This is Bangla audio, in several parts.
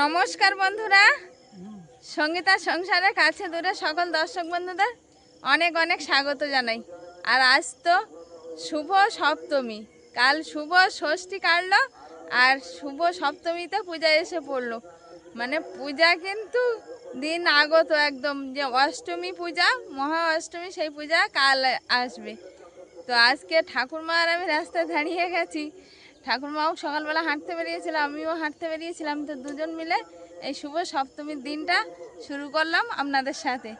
নমস্কার বন্ধুরা। সঙ্গীতা সংসারের কাছে দূরে সকল দর্শক বন্ধুদের অনেক অনেক স্বাগত জানাই। আর আজ তো শুভ সপ্তমী। কাল শুভ ষষ্ঠী কাটলো আর শুভ সপ্তমীতে পূজা এসে পড়ল। মানে পূজা কিন্তু দিন আগত একদম যে অষ্টমী পূজা, মহা অষ্টমী, সেই পূজা কাল আসবে। তো আজকে ঠাকুরমা আর আমি রাস্তায় দাঁড়িয়ে গেছি। ঠাকুরমাও সকালবেলা হাঁটতে বেরিয়েছিল আমিও হাঁটতে বেরিয়েছিলাম। তো দুজন মিলে এই শুভ সপ্তমীর দিনটা শুরু করলাম আপনাদের সাথে।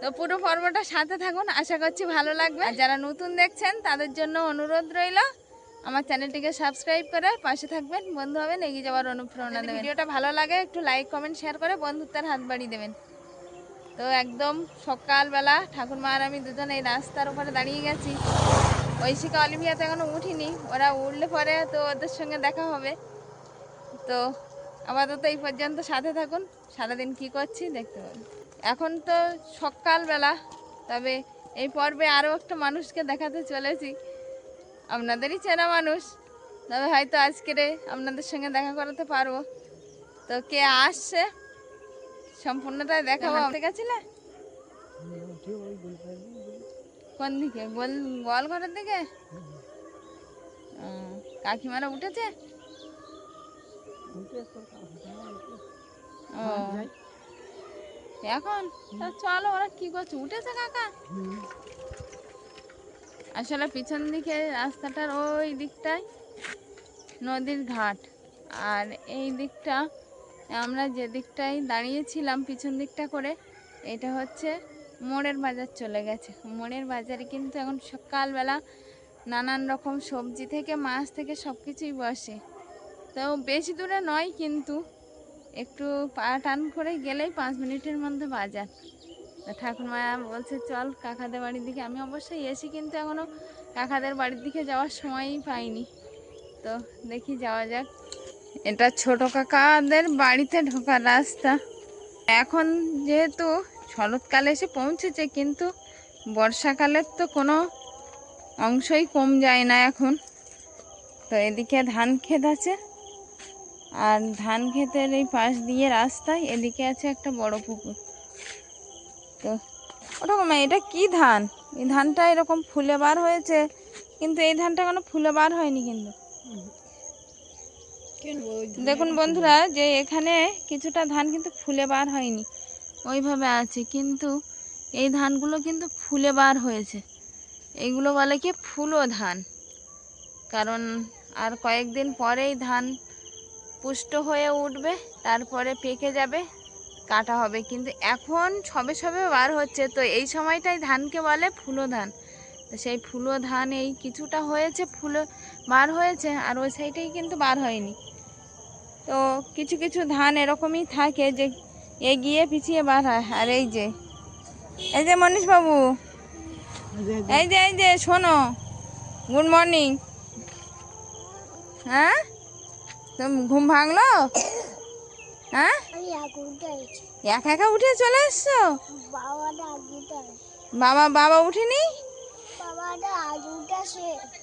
তো পুরো পর্বটা সাথে থাকুন আশা করছি ভালো লাগবে। যারা নতুন দেখছেন তাদের জন্য অনুরোধ রইল আমার চ্যানেলটিকে সাবস্ক্রাইব করে পাশে থাকবেন। বন্ধু হবেন এগিয়ে যাওয়ার অনুপ্রেরণা দেবেন। ভিডিওটা ভালো লাগে একটু লাইক কমেন্ট শেয়ার করে বন্ধুত্বের হাত বাড়িয়ে দেবেন। তো একদম সকালবেলা ঠাকুরমা আর আমি দুজন এই রাস্তার উপরে দাঁড়িয়ে গেছি। ঐশিকা অলিভিয়া তো এখনও উঠিনি। ওরা উঠলে পরে তো ওদের সঙ্গে দেখা হবে। তো আপাতত এই পর্যন্ত সাথে থাকুন। সারাদিন কি করছি দেখতে পাবেন। এখন তো সকালবেলা তবে এই পর্বে আরও একটা মানুষকে দেখাতে চলেছি। আপনাদেরই চেনা মানুষ। তবে হয়তো আজকেরে আপনাদের সঙ্গে দেখা করাতে পারব। তো কে আসছে সম্পূর্ণটাই দেখাবো। আপনি গেছিলে কোন দিকে? গোল গোয়াল ঘরের দিকে। কাকিমারা উঠেছে? ও, এখন? চলো, ওরা কি করছে? উঠেছে কাকা? আসলে পিছন দিকে রাস্তাটার ওই দিকটায় নদীর ঘাট। আর এই দিকটা আমরা যে দিকটায় দাঁড়িয়েছিলাম, পিছন দিকটা করে, এটা হচ্ছে মোড়ের বাজার চলে গেছে। মোড়ের বাজারে কিন্তু এখন সকালবেলা নানান রকম সবজি থেকে, মাছ থেকে সব কিছুই বসে। তো বেশি দূরে নয় কিন্তু একটু পা টান করে গেলেই পাঁচ মিনিটের মধ্যে বাজার। ঠাকুরমা বলছে, চল কাকাদের বাড়ির দিকে। আমি অবশ্যই এসি কিন্তু এখনও কাকাদের বাড়ির দিকে যাওয়ার সময়ই পাইনি। তো দেখি যাওয়া যাক। এটা ছোট কাকাদের বাড়িতে ঢোকার রাস্তা। এখন যেহেতু শরৎকালে এসে পৌঁছেছে কিন্তু বর্ষাকালের তো কোনো অংশই কম যায় না এখন। তো এদিকে ধান ক্ষেত আছে আর ধান ক্ষেতের এই পাশ দিয়ে রাস্তায় এদিকে আছে একটা বড় পুকুর। তো ওরকম এটা কি ধান? এই ধানটা এরকম ফুলে বার হয়েছে কিন্তু এই ধানটা কোনো ফুলে বার হয়নি কিন্তু। দেখুন বন্ধুরা যে এখানে কিছুটা ধান কিন্তু ফুলে বার হয়নি। ওইভাবে আছে, কিন্তু এই ধানগুলো কিন্তু ফুলে বার হয়েছে। এইগুলো বলে কি ফুলো ধান। কারণ আর কয়েকদিন পরেই ধান পুষ্ট হয়ে উঠবে, তারপরে পেকে যাবে, কাটা হবে। কিন্তু এখন সবে সবে বার হচ্ছে, তো এই সময়টাই ধানকে বলে ফুলো ধান। সেই ফুলো ধান এই কিছুটা হয়েছে, ফুলো বার হয়েছে, আর ওই সাইডেই কিন্তু বার হয়নি। তো কিছু কিছু ধান এরকমই থাকে যে এগিয়ে পিছিয়ে বার হয় আর এই যে এই যে মনীষ বাবু এই যে এই যে শোনো গুড মর্নিং। হ্যাঁ? তুমি ঘুম ভাঙলো? হ্যাঁ? একা একা উঠে চলে এসছো? বাবা বাবা উঠিনি?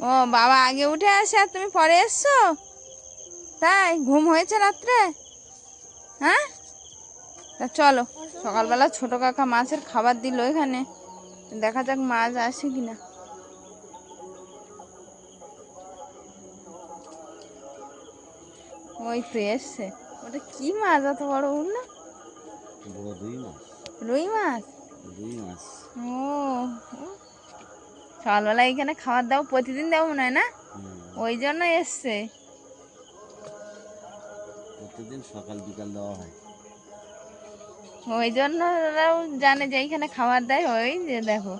ও বাবা আগে উঠে আসে আর তুমি পরে এসছো? তাই ঘুম হয়েছে রাত্রে? হ্যাঁ? তা চলো সকালবেলা ছোট কাকা মাছের খাবার দিল এখানে। দেখা যাক মাছ আসে কিনা। ওই তো এসছে ওটা কি মাছ এত বড় বড় দুই মাস রুই মাছ? ও। সকালবেলা এখানে খাবার দাও প্রতিদিন দেবো মনে হয় না? ওই জন্য এসছে। প্রতিদিন সকাল বিকাল দেওয়া হয়। ওই জন্য ওরাও জানে যে এইখানে খাবার দেয় ওই যে দেখো।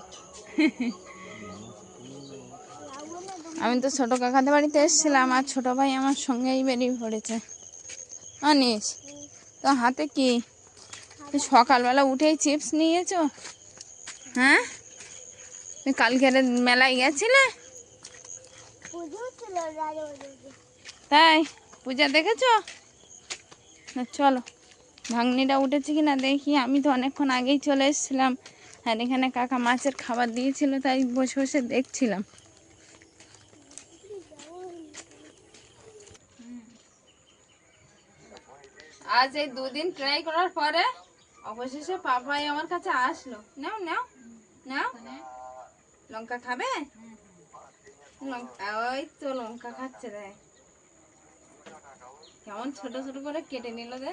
আমি তো ছোট কাকাদের বাড়িতে এসেছিলাম আর ছোট ভাই আমার সঙ্গেই বেরিয়ে পড়েছে। অনিস তো হাতে কি? সকালবেলা উঠেই চিপস নিয়েছো? হ্যাঁ? তুমি কালকের মেলায় গেছিলে। তাই? পূজা দেখেছ? চলো। ভাঙনিটা উঠেছে কি না দেখি। আমি তো অনেকক্ষণ আগেই চলে এসেছিলাম আর এখানে কাকা মাছের খাবার দিয়েছিল, তাই বসে বসে দেখছিলাম। আজ এই দুদিন ট্রাই করার পরে অবশেষে পাপাই আমার কাছে আসলো। নাও নাও নাও। লঙ্কা খাবে? লঙ্কা ওই তো লঙ্কা খাচ্ছে রে। কেমন ছোট ছোট করে কেটে নিল আবার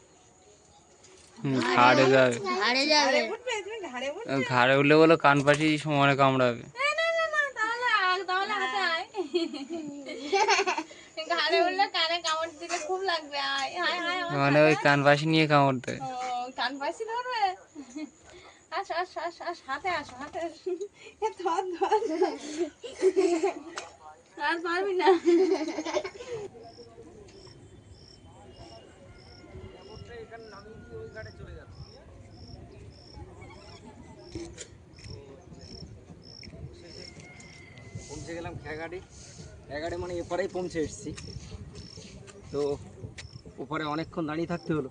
ঘাড়ে যাবে। ঘাড়ে উঠলে বলো কান পাশি সমানে কামড়াবে। না না না না তাহলে আ- তাহলে হাতে মানে ওই কান পাশি নিয়ে কামড় দেয়। কান পাশি ধরবে। আসো আসো আসো আসো আসো আর পারবি না। পৌঁছে গেলাম খেয়াঘাটে। খেয়াঘাটে মানে এপারেই পৌঁছে এসেছি। তো ওপারে অনেকক্ষণ দাঁড়িয়ে থাকতে হলো।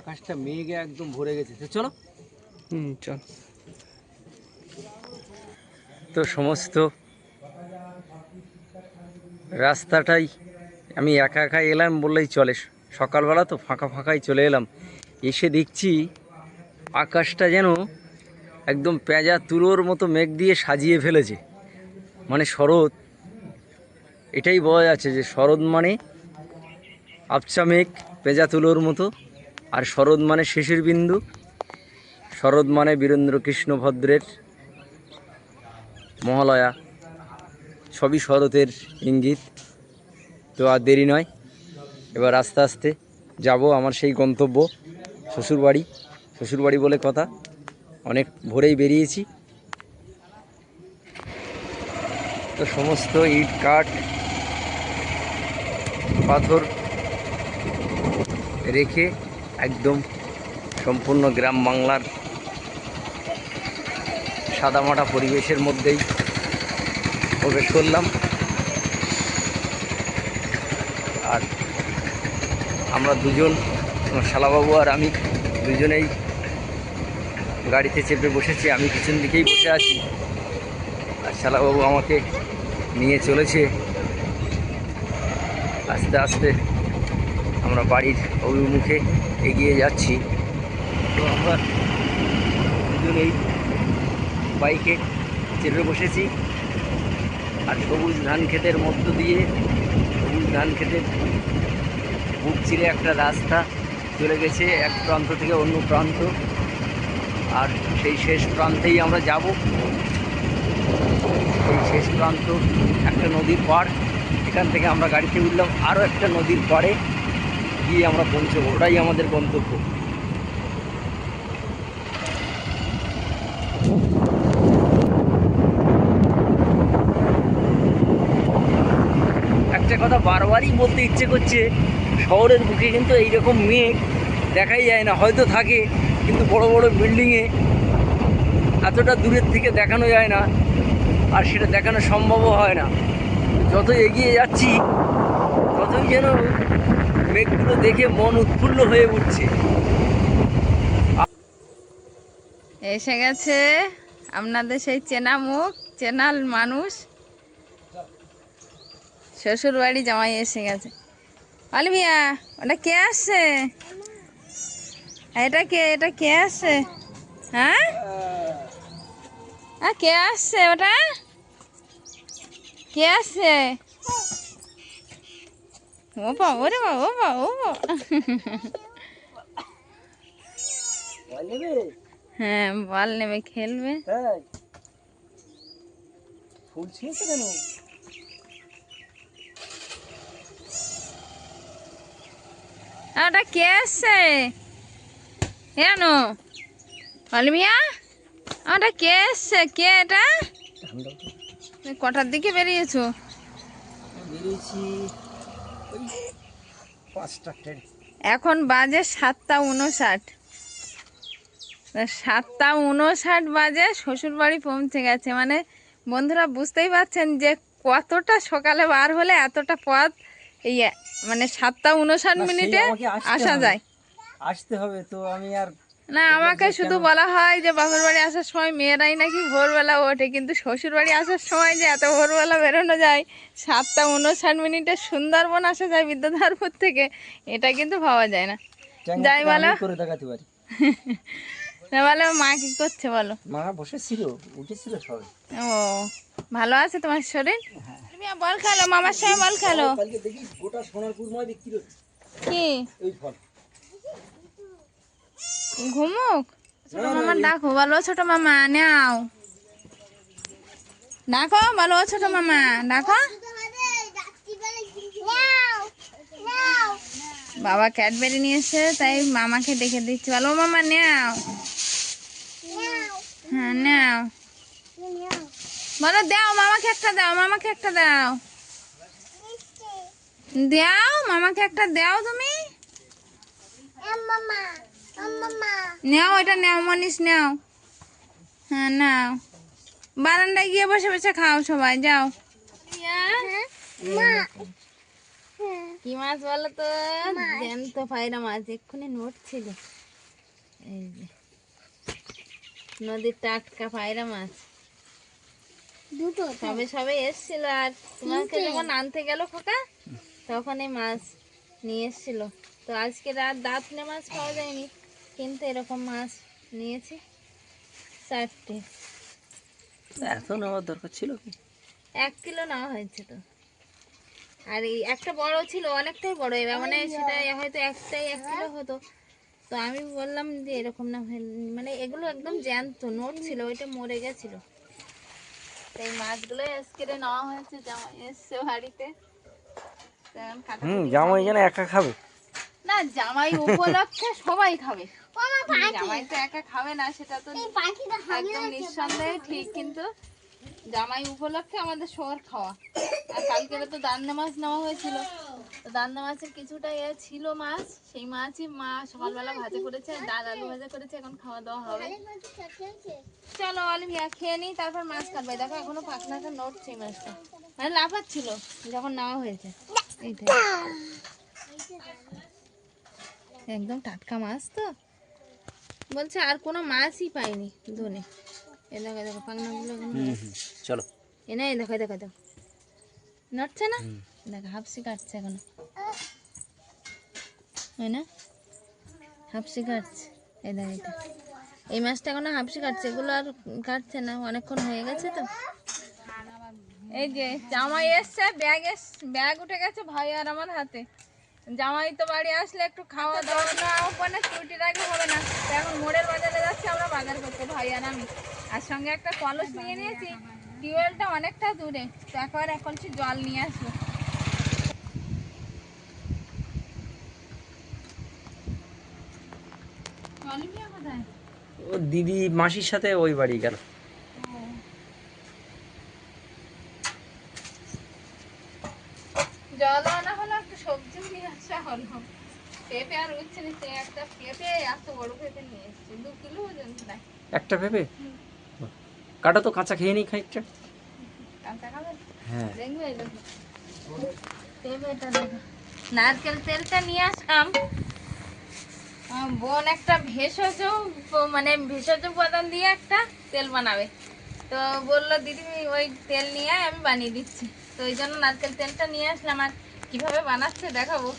আকাশটা মেঘে একদম ভরে গেছে। তো চলো। হুম চল। তো সমস্ত রাস্তাটাই আমি একা একা এলাম বললেই চলে। সকালবেলা তো ফাঁকা ফাঁকাই চলে এলাম। এসে দেখছি আকাশটা যেন একদম পেঁজা তুলোর মতো মেঘ দিয়ে সাজিয়ে ফেলেছে। মানে শরৎ, এটাই বোঝা যাচ্ছে যে শরৎ মানে আবচা মেঘ, পেঁজা তুলোর মতো। আর শরৎ মানে শেষের বিন্দু, শরৎ মানে বীরেন্দ্র কৃষ্ণ ভদ্রের মহালয়া। সবই শরতের ইঙ্গিত, তো আর দেরি নয়। এবার আস্তে আস্তে যাব আমার সেই গন্তব্য, শ্বশুরবাড়ি। শ্বশুরবাড়ি বলে কথা। অনেক ভোরেই বেরিয়েছি। তো সমস্ত ইট, কাঠ, পাথর রেখে একদম সম্পূর্ণ গ্রাম বাংলার সাদামাটা পরিবেশের মধ্যেই প্রবেশ করলাম। আর আমরা দুজন শালাবাবু আর আমি দুজনেই গাড়িতে চেপে বসেছি, আমি পিছন দিকেই বসে আছি। আর শালাবাবু আমাকে নিয়ে চলেছে। আস্তে আস্তে আমরা বাড়ির অভিমুখে এগিয়ে যাচ্ছি। তো আমরা দুজনেই বাইকে চেপে বসেছি। আর সবুজ ধান ক্ষেতের মধ্য দিয়ে সবুজ ধান ক্ষেতের বুক চিরে একটা রাস্তা চলে গেছে, এক প্রান্ত থেকে অন্য প্রান্ত। আর সেই শেষ প্রান্তেই আমরা যাব। সেই শেষ প্রান্ত, একটা নদীর পাড়। এখান থেকে আমরা গাড়িতে উঠলাম আরও একটা নদীর পাড়ে গিয়ে আমরা পৌঁছবো। ওটাই আমাদের গন্তব্য। একটা কথা বারবারই বলতে ইচ্ছে করছে, শহরের বুকে কিন্তু এইরকম মেঘ দেখাই যায় না, হয়তো থাকে। কিন্তু বড় বড় বিল্ডিংয়ে এতটা দূরের থেকে দেখানো যায় না, আর সেটা দেখানো সম্ভবও হয় না। যত এগিয়ে যাচ্ছি, ততই যেন মেঘগুলো দেখে মন উৎফুল্ল হয়ে উঠছে। এসে গেছে আপনাদের সেই চেনা মুখ চেনাল মানুষ। শ্বশুর বাড়ি জামাই এসে গেছে। অলভিয়া ওটা কে আসছে? এটা কে এটা কে আসছে হ্যাঁ? হ্যাঁ কে আসছে ওটা? কে আসছে ও বা ওরে বা ও বা ও বা হ্যাঁ বল নেবে, খেলবে। ফুল ছিঁড়েছে কেন আর ওটা কে আসছে কেন? অলমিয়া ওটা কে এসছে? কে এটা? কটার দিকে বেরিয়েছো? এখন বাজে সাতটা উনষাট। সাতটা উনষাট বাজে শ্বশুর বাড়ি পৌঁছে গেছে। মানে বন্ধুরা বুঝতেই পারছেন যে কতটা সকালে বার হলে এতটা পথ এই মানে সাতটা উনষাট মিনিটে আসা যায়। আসতে হবে তো আমি আর না আমাকে শুধু বলা হয় যে বাপের বাড়ি আসার সময় মেয়েরাই নাকি ভোরবেলা ওঠে কিন্তু শ্বশুর বাড়ি আসার সময় যে এত ভোরবেলা বেরোনো যায় সাতটা উনষাট মিনিটে সুন্দরবন আসা যায় বিদ্যাধরপুর থেকে এটা কিন্তু ভাবা যায় না। যাই বলো। করে দেখাতে পারি। না বলো মা কি করছে বলো? মা বসেছিল উঠেছিল সবে। ও ভালো আছে তোমার শরীর? তুমি বল খেলো মামার সঙ্গে বল খেলো। কালকে দেখি গোটা সোনারপুরময় বিক্রি হচ্ছে। কি? এই ফল। ঘুমুক? ছোট মামা ডাকো বলো ছোট মামা নাও। ডাকো বলো ছোট মামা ডাকো। বাবা ক্যাডবেরি নিয়ে এসে তাই মামাকে ডেকে দিচ্ছি। বলো মামা নাও। নাও হ্যাঁ নাও। নাও বলো দাও মামাকে একটা দাও মামাকে একটা দাও। দাও মামাকে একটা দাও তুমি। মামা। নাও এটা নাও মনীষ নাও। হ্যাঁ নাও। বারান্দায় গিয়ে বসে বসে খাও সবাই যাও। মা কি মাছ বলো তো? জ্যান্ত পায়রা মাছ এক্ষুনি নোট ছিল এই যে নদীর টাটকা পায়রা মাছ। দুটো সবে সবে এসছিল আর তোমাকে যখন আনতে গেল খোকা তখন এই মাছ নিয়ে এসছিল। তো আজকে রাত দাঁতনে মাছ পাওয়া যায়নি। কিন্তু এরকম মাছ নিয়েছি। চারটে। এত নেওয়ার দরকার ছিল কি? এক কিলো নেওয়া হয়েছে তো। আর এই একটা বড় ছিল অনেকটাই বড়। এবার মানে সেটা হয়তো একটাই এক কিলো হতো। তো আমি বললাম যে এরকম না মানে এগুলো একদম জ্যান্ত নোট ছিল ওইটা মরে গেছিল। তো এই মাছগুলো আজকে নেওয়া হয়েছে জামাই এসছে বাড়িতে। হুম জামাই যেন একা খাবে? না জামাই উপলক্ষে সবাই খাবে। জামাই তো একা খাবে না সেটা তো একদম নিঃসন্দেহে ঠিক কিন্তু জামাই উপলক্ষে আমাদের শোয়ার খাওয়া। আর কালকে তো দান্না মাছ নেওয়া হয়েছিল। তো দান্না মাছের কিছুটা এ ছিল মাছ সেই মাছই মা সকালবেলা ভাজা করেছে ডাল আলু ভাজা করেছে এখন খাওয়া দাওয়া হবে। চলো অলিভিয়া খেয়ে নিই তারপর মাছ কাটবে। দেখো এখনও পাখনাটা নড়ছে মাছটা। মানে লাফাচ্ছিল যখন নেওয়া হয়েছে। এইটাই। একদম টাটকা মাছ তো। বলছে আর কোনো মাছই পাইনি ধনে। এ দেখো দেখো পাখনাগুলো চলো। এ না এই দেখো দেখো দেখো। নড়ছে না? দেখো হাফসি কাটছে এখনও। হয় না। হাফসি কাটছে। এই দেখো এটা এই মাছটা এখনও হাফসি কাটছে। এগুলো আর কাটছে না অনেকক্ষণ হয়ে গেছে তো। এই যে জামাই এসছে ব্যাগ এস ব্যাগ উঠে গেছে ভাই আর আমার হাতে। জামাই তো বাড়ি আসলে একটু খাওয়া দাওয়া না ওখানে ছুটি রাখলে হবে না। এখন মোড়ের বাজারে যাচ্ছি আমরা বাজার করতে ভাই আর আমি। আর সঙ্গে একটা কলস নিয়ে নিয়েছি টিউবওয়েলটা অনেকটা দূরে। তো একবার এক কলসি জল নিয়ে আসব। কোথায়? ও দিদি মাসির সাথে ওই বাড়ি গেল। জল আনা হলো আসা হলো পেঁপে আর উঠছে না সে একটা পেঁপে এত বড় পেঁপে নিয়ে এসছে। দু কিলো ওজন প্রায়। একটা ভেবে কাটা তো কাঁচা খেয়ে নি খানিকটা। কাঁচা খাবে? হ্যাঁ। দেখবে পেঁপেটা দেখো। নারকেল তেলটা নিয়ে আসলাম। বোন একটা ভেষজ মানে ভেষজ উপাদান দিয়ে একটা তেল বানাবে। তো বলল দিদি ওই তেল নিয়ে আমি বানিয়ে দিচ্ছি। তো ওই জন্য নারকেল তেলটা নিয়ে আসলাম। আর কীভাবে বানাচ্ছে দেখাবো?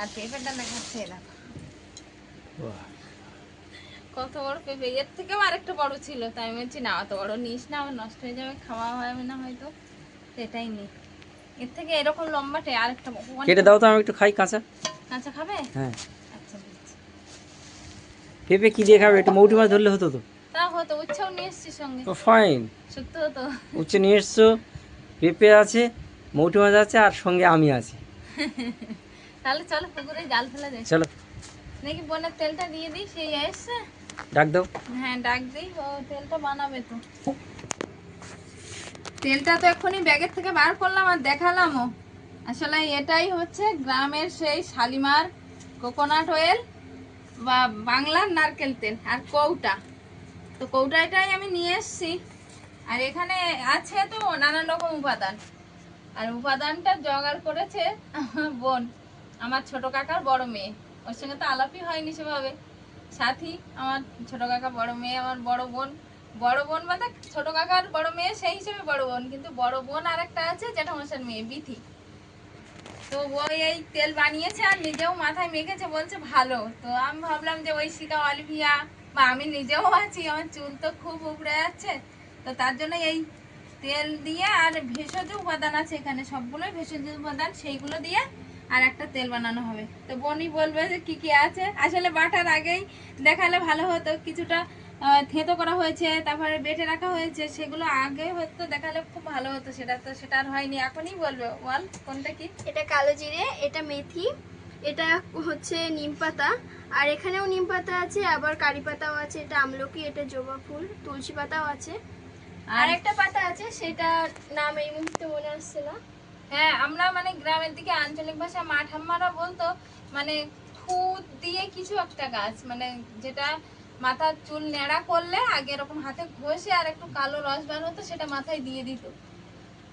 আর পেঁপেটা দেখাচ্ছে এই কত বড় পেঁপে। এর থেকেও আরেকটা বড় ছিল তাই আমি বলছি না অত বড় নিস না আমার নষ্ট হয়ে যাবে খাওয়া হবে না হয়তো। সেটাই নেই এর থেকে এরকম লম্বাটে আরেকটা কেটে দাও তো আমি একটু খাই কাঁচা। কাঁচা খাবে? হ্যাঁ। আচ্ছা পেঁপে কি দিয়ে খাবে? একটু মৌটি মাছ ধরলে হতো তো। তা হতো উচ্ছেও নিয়ে এসছি সঙ্গে। তো ফাইন সত্যি হতো। উচ্ছে নিয়ে এসছো পেঁপে আছে মৌটি মাছ আছে আর সঙ্গে আমি আছি। তাহলে চলো পুকুরে জাল ফেলা যায় চলো। নাকি বোনের তেলটা দিয়ে দিই সেই এসছে। ডাক দাও। হ্যাঁ ডাক দিই ও তেলটা বানাবে তো। তেলটা তো এক্ষুনি ব্যাগের থেকে বার করলাম আর দেখালামও। আসলে এটাই হচ্ছে গ্রামের সেই শালিমার কোকোনাট অয়েল বা বাংলার নারকেল তেল আর কৌটা। তো কৌটাটাই আমি নিয়ে এসেছি। আর এখানে আছে তো নানান রকম উপাদান। আর উপাদানটা জোগাড় করেছে বোন। আমার ছোট কাকার বড় মেয়ে। ওর সঙ্গে তো আলাপই হয়নি সেভাবে। সাথী, আমার ছোট কাকা বড় মেয়ে, আমার বড় বোন। বড় বোন মানে ছোট কাকার বড় মেয়ে, সেই হিসেবে বড় বোন। কিন্তু বড় বোন আর একটা আছে যেটা মশার মেয়ে, বিথি। তো ওই এই তেল বানিয়েছে আর নিজেও মাথায় মেখেছে, বলছে ভালো। তো আমি ভাবলাম যে ওই শিকা অলিভিয়া, বা আমি নিজেও আছি, আমার চুল তো খুব উপড়ে যাচ্ছে। তো তার জন্য এই তেল দিয়ে আর ভেষজ উপাদান আছে এখানে, সবগুলোই ভেষজ উপাদান, সেইগুলো দিয়ে আর একটা তেল বানানো হবে। তো বনি বলবে যে কি কি আছে। আসলে বাটার আগেই দেখালে ভালো হতো। কিছুটা থেঁতো করা হয়েছে তারপরে বেটে রাখা হয়েছে সেগুলো আগে হতো দেখালে খুব ভালো হতো। সেটা তো সেটা আর হয়নি। এখনই বলবে। বল কোনটা কি? এটা কালো জিরে এটা মেথি এটা হচ্ছে নিম পাতা আর এখানেও নিম পাতা আছে আবার কারি পাতাও আছে এটা আমলকি এটা জবা ফুল তুলসী পাতাও আছে। আর আর একটা পাতা আছে সেটা নাম এই মুহূর্তে মনে আসছে না। হ্যাঁ আমরা মানে গ্রামের দিকে আঞ্চলিক ভাষা মা ঠাম্মারা বলতো মানে খুদ দিয়ে কিছু একটা গাছ মানে যেটা মাথার চুল নেড়া করলে আগে এরকম হাতে ঘষে আর একটু কালো রস বার হতো সেটা মাথায় দিয়ে দিত।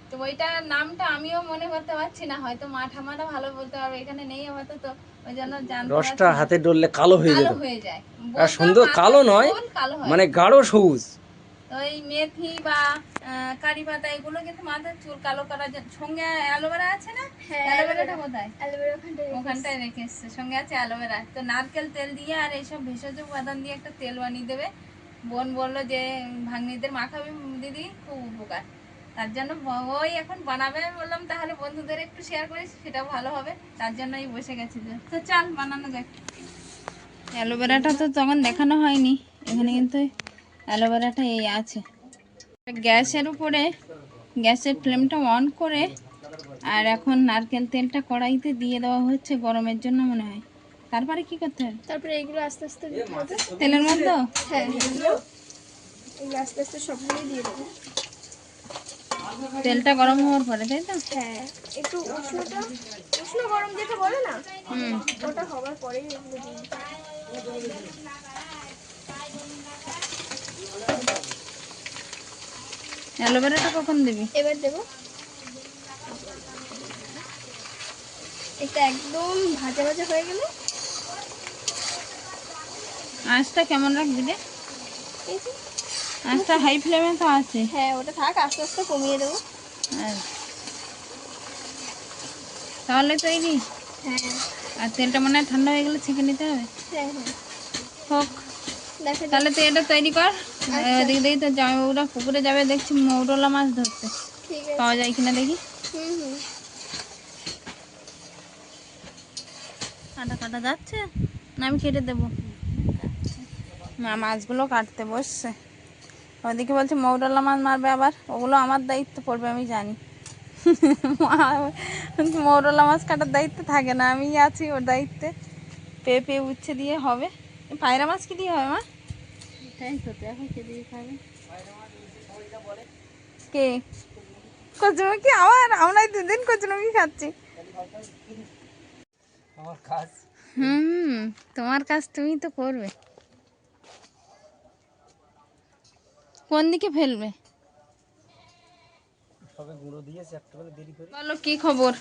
তো ওইটার নামটা আমিও মনে করতে পারছি না হয়তো মা ঠাম্মারা ভালো বলতে পারবে এখানে নেই হয়তো তো ওই জন্য জানতে রসটা হাতে ডললে কালো হয়ে যেত। হয়ে যায়। আর সুন্দর কালো নয়, মানে গাঢ় সবুজ। তো এই মেথি বা কারি পাতা এগুলো কিন্তু মাথার চুল কালো করার জন্য। সঙ্গে অ্যালোভেরা আছে না? হ্যাঁ অ্যালোভেরাটা কোথায়? ওখানটায় রেখে এসছে। সঙ্গে আছে অ্যালোভেরা। তো নারকেল তেল দিয়ে আর এইসব ভেষজ উপাদান দিয়ে একটা তেল বানিয়ে দেবে। বোন বলল যে ভাগ্নিদের মাখাবি দিদি খুব উপকার। তার জন্য ওই এখন বানাবে। বললাম তাহলে বন্ধুদের একটু শেয়ার করিস সেটা ভালো হবে। তার জন্যই বসে গেছি। তো চল বানানো যাক। অ্যালোভেরাটা তো তখন দেখানো হয়নি। এখানে কিন্তু অ্যালোভেরাটা এই আছে। গ্যাসের উপরে গ্যাসের ফ্লেমটা অন করে আর এখন নারকেল তেলটা কড়াইতে দিয়ে দেওয়া হচ্ছে গরমের জন্য মনে হয়। তারপরে কি করতে হবে তারপরে এগুলো আস্তে আস্তে তেলের মধ্যে? হ্যাঁ এগুলো এগুলো আস্তে আস্তে সবগুলোই দিয়ে দেবো। তেলটা গরম হওয়ার পরে তাই তো? হ্যাঁ একটু উষ্ণটা উষ্ণ গরম যেটা বলে না হুম। ওটা হওয়ার পরেই এগুলো দিয়ে দিতে হবে। অ্যালোভেরাটা কখন দিবি? এবার দেবো। এটা একদম ভাজা ভাজা হয়ে গেলে। আঁচটা কেমন রাখবি রে? আঁচটা হাই ফ্লেমে তো আছে। হ্যাঁ ওটা থাক আস্তে আস্তে কমিয়ে দেবো। তাহলে তৈরি হ্যাঁ। আর তেলটা মনে হয় ঠান্ডা হয়ে গেলে ছেঁকে নিতে হবে। হ্যাঁ হ্যাঁ। হোক তাহলে তুই এটা তৈরি কর। ওদিক দেখি তো জামাইবাবুরা পুকুরে যাবে দেখছি মৌরলা মাছ ধরতে। পাওয়া যায় কিনা দেখি? কাটা কাটা যাচ্ছে? না আমি কেটে দেবো। মা মাছগুলো কাটতে বসছে। ওদিকে বলছে মৌরলা মাছ মারবে আবার। ওগুলো আমার দায়িত্ব পড়বে আমি জানি। মৌরলা মাছ কাটার দায়িত্ব থাকে না আমি আছি ওর দায়িত্বে। পেয়ে পেয়ে উচ্ছে দিয়ে হবে। পায়রা মাছ কি দিয়ে হবে মা? তাই তো কে দিয়ে খাবে। কে? কচুমুখি আমার আমরা এই দুদিন কচুমুখি খাচ্ছি। আমার কাজ। হুম তোমার কাজ তুমি তো করবে। কোন দিকে ফেলবে? সবে গুঁড়ো দিয়েছে একটা করে দেরি করে। বলো কি খবর?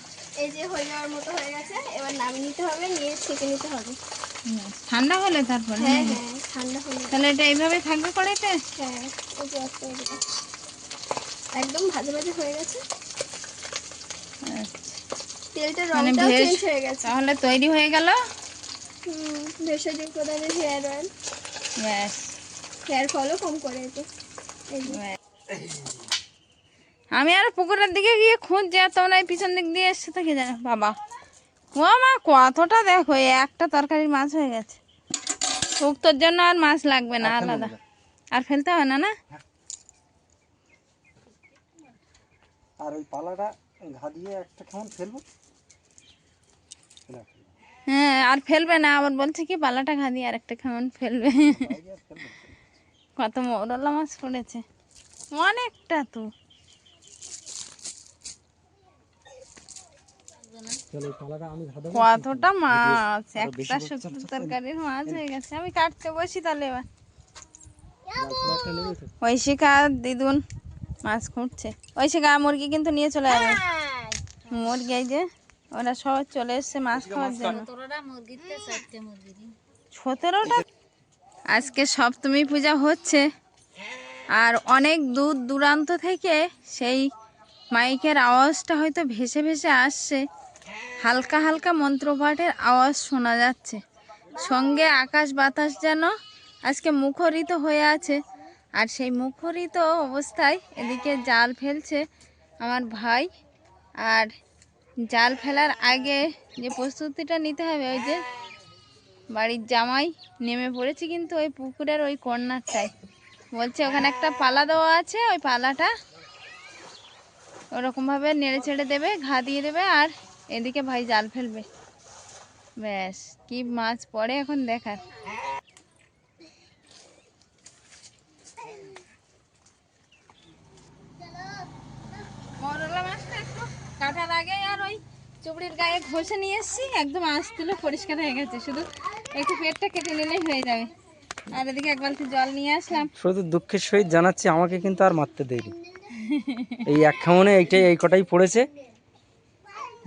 এই যে হয়ে যাওয়ার মতো হয়ে গেছে এবার নামিয়ে নিতে হবে নিয়ে ছেঁকে নিতে হবে। ঠান্ডা হলে তারপরে হ্যাঁ হ্যাঁ ঠান্ডা হয়ে তাহলে এটা এইভাবে থাকবে কড়াইতে? হ্যাঁ একদম ভাজা ভাজা হয়ে গেছে। তেলটার মানে রংটাও চেঞ্জ হয়ে গেছে। তাহলে তৈরি হয়ে গেল? হুম ভেষজ উপাদানের হেয়ার অয়েল ব্যাস। হেয়ার ফলও কম করে এতে। আমি আর পুকুরের দিকে গিয়ে খুঁজছি আর তোমরা এই পিছন দিক দিয়ে এসছে থেকে জানো? বাবা। ও মা কতটা দেখো একটা তরকারির মাছ হয়ে গেছে। শুক্তোর জন্য আর মাছ লাগবে না আলাদা। আর ফেলতে হবে না না? আর ওই পালাটা ঘা দিয়ে একটা কেমন ফেলব? হ্যাঁ আর ফেলবে না আবার বলছে কি পালাটা খা দিয়ে আর একটা কেমন ফেলবে। কত মৌরলা মাছ পড়েছে। অনেকটা তো। কতটা মাছ? একটা শুক্তো তরকারির মাছ হয়ে গেছে। আমি কাটতে বসি তাহলে এবার। ঐশিকা আর দিদুন মাছ খুঁটছে ঐশিকা মুরগি কিন্তু নিয়ে চলে যাবে। মুরগি এই যে ওরা সব চলে এসছে মাছ খাওয়ার জন্য। সতেরোটা আজকে সপ্তমী পূজা হচ্ছে। আর অনেক দূর দূরান্ত থেকে সেই মাইকের আওয়াজটা হয়তো ভেসে ভেসে আসছে। হালকা হালকা মন্ত্রপাঠের আওয়াজ শোনা যাচ্ছে। সঙ্গে আকাশ বাতাস যেন আজকে মুখরিত হয়ে আছে। আর সেই মুখরিত অবস্থায় এদিকে জাল ফেলছে আমার ভাই। আর জাল ফেলার আগে যে প্রস্তুতিটা নিতে হবে, ওই যে বাড়ির জামাই নেমে পড়েছে কিন্তু ওই পুকুরের ওই কর্নারটায়। বলছে, ওখানে একটা পালা দেওয়া আছে, ওই পালাটা ওরকমভাবে নেড়ে ছেড়ে দেবে, ঘা দিয়ে দেবে, আর এদিকে ভাই জাল ফেলবে। ব্যাস, কি মাছ পড়ে এখন দেখার। কাটার আগে আর ওই চুবড়ির গায়ে ঘষে নিয়ে এসছি, একদম আঁশ তুলে পরিষ্কার হয়ে গেছে, শুধু একটু পেটটা কেটে নিলেই হয়ে যাবে। আর এদিকে এক বালতি জল নিয়ে আসলাম। শুধু দুঃখের সহিত জানাচ্ছি, আমাকে কিন্তু আর মারতে দেয়নি। এই এক খামনে এইটাই, এই কটাই পড়েছে।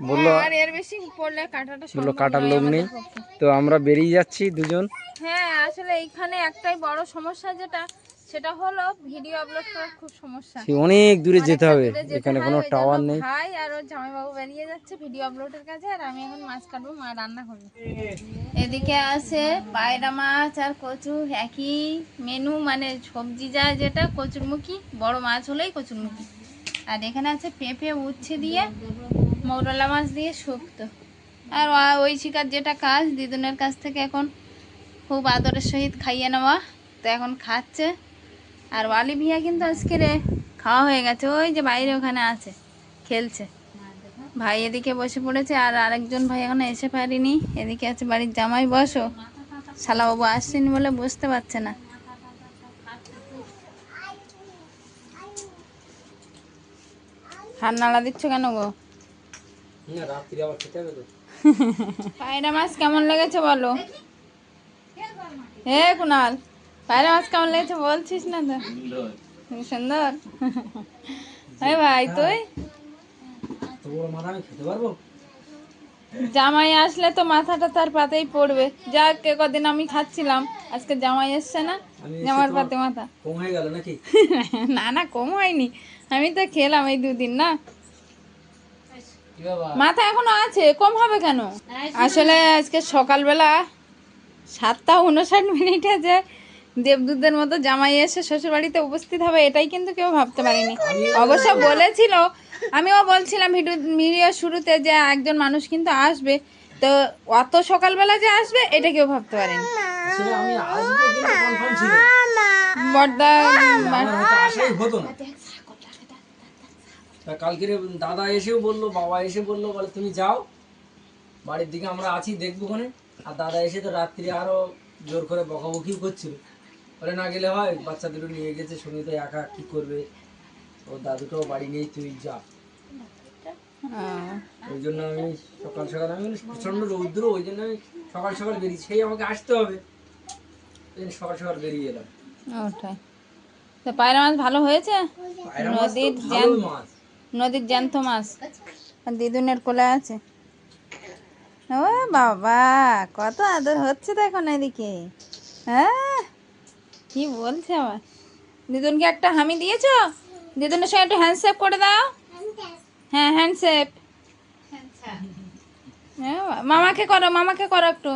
বলল বলল কাটার লোক নেই। তো আমরা বেরিয়ে যাচ্ছি দুজন। হ্যাঁ আসলে এইখানে একটাই বড় সমস্যা যেটা সেটা হলো ভিডিও আপলোড করার খুব সমস্যা। অনেক দূরে যেতে হবে এখানে কোনো টাওয়ার নেই। ভাই আর ওর জামাইবাবু বেরিয়ে যাচ্ছে ভিডিও আপলোডের কাছে আর আমি এখন মাছ কাটবো মা রান্না করবে। এদিকে আছে পায়রা মাছ আর কচু একই মেনু মানে সবজি যা যেটা কচুরমুখী বড় মাছ হলেই কচুরমুখী। আর এখানে আছে পেঁপে উচ্ছে দিয়ে মৌরলা মাছ দিয়ে শুক্তো। আর ওই শিকার যেটা কাজ, দিদুনের কাছ থেকে এখন খুব আদরের সহিত খাইয়ে নেওয়া। তো এখন খাচ্ছে। আর ওয়ালি ভিয়া কিন্তু আজকে রে খাওয়া হয়ে গেছে। ওই যে বাইরে ওখানে আছে, খেলছে। ভাই এদিকে বসে পড়েছে, আর আরেকজন ভাই এখনও এসে পারিনি। এদিকে আছে বাড়ির জামাই, বসো। শালাবাবু আসছেন বলে বুঝতে পারছে না। হাত নাড়া দিচ্ছ কেন গো রাত্রি আবার খেতে হবে তো পায়রা মাছ কেমন লেগেছে বলো? হে কুনাল পায়রা মাছ কেমন লেগেছে বলছিস না তো? সুন্দর। এই ভাই তুই? জামাই আসলে তো মাথাটা তার পাতেই পড়বে। যাক কে কদিন আমি খাচ্ছিলাম আজকে জামাই এসছে না? জামার পাতে মাথা। কম হয়ে গেল নাকি? না না কম হয়নি। আমি তো খেলাম এই দুদিন না? মাথা এখনও আছে কম হবে কেন? আসলে আজকে সকালবেলা সাতটা উনষাট মিনিটে যে দেবদূতদের মতো জামাই এসে শ্বশুর বাড়িতে উপস্থিত হবে এটাই কিন্তু কেউ ভাবতে পারেনি। অবশ্য বলেছিল আমিও বলছিলাম ভিডিও ভিডিও শুরুতে যে একজন মানুষ কিন্তু আসবে তো অত সকালবেলা যে আসবে এটা কেউ ভাবতে পারেনি। বর্দা আমার হয়তো আসাই হতো না তা কালকে দাদা এসেও বলল বাবা এসে বলল বলে তুমি যাও বাড়ির দিকে আমরা আছি দেখব ওখানে। আর দাদা এসে তো রাত্রি আরও জোর করে বকাবকিও করছিল। বলে না গেলে হয় বাচ্চা দুটো নিয়ে গেছে শুনি তো একা কি করবে। ও দাদুটাও বাড়ি নেই তুই যা। আহ, ওই জন্য আমি সকাল সকাল আমি প্রচণ্ড রৌদ্র ওই জন্য আমি সকাল সকাল বেরিয়ে সেই আমাকে আসতে হবে। সকাল সকাল বেরিয়ে এলাম। ওটাই। তো পায়রা মাছ ভালো হয়েছে? পায়রা মাছ নদীর জ্যান্ত- মাছ। নদীর জ্যান্ত মাছ। আর দিদুনের কোলে আছে। ও বাবা কত আদর হচ্ছে তো এখন এদিকে। হ্যাঁ কি বলছে আবার? দিদুনকে একটা হামি দিয়েছ? দিদুনের সঙ্গে একটু হ্যান্ডশেপ করে দাও। হ্যাঁ হ্যান্ডশেপ মামাকে করো মামাকে করো একটু।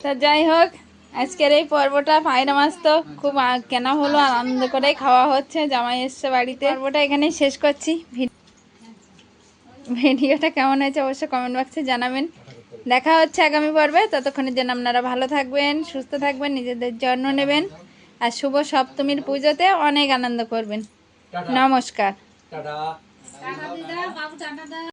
তা যাই হোক আজকের এই পর্বটা পায়রা মাছ তো খুব কেনা হলো আনন্দ করেই খাওয়া হচ্ছে জামাই এসছে বাড়িতে। পর্বটা এখানেই শেষ করছি। ভি- ভিডিওটা কেমন হয়েছে অবশ্যই কমেন্ট বক্সে জানাবেন। দেখা হচ্ছে আগামী পর্বে। ততক্ষণের জন্য আপনারা ভালো থাকবেন সুস্থ থাকবেন নিজেদের যত্ন নেবেন আর শুভ সপ্তমীর পুজোতে অনেক আনন্দ করবেন। নমস্কার। টাটা।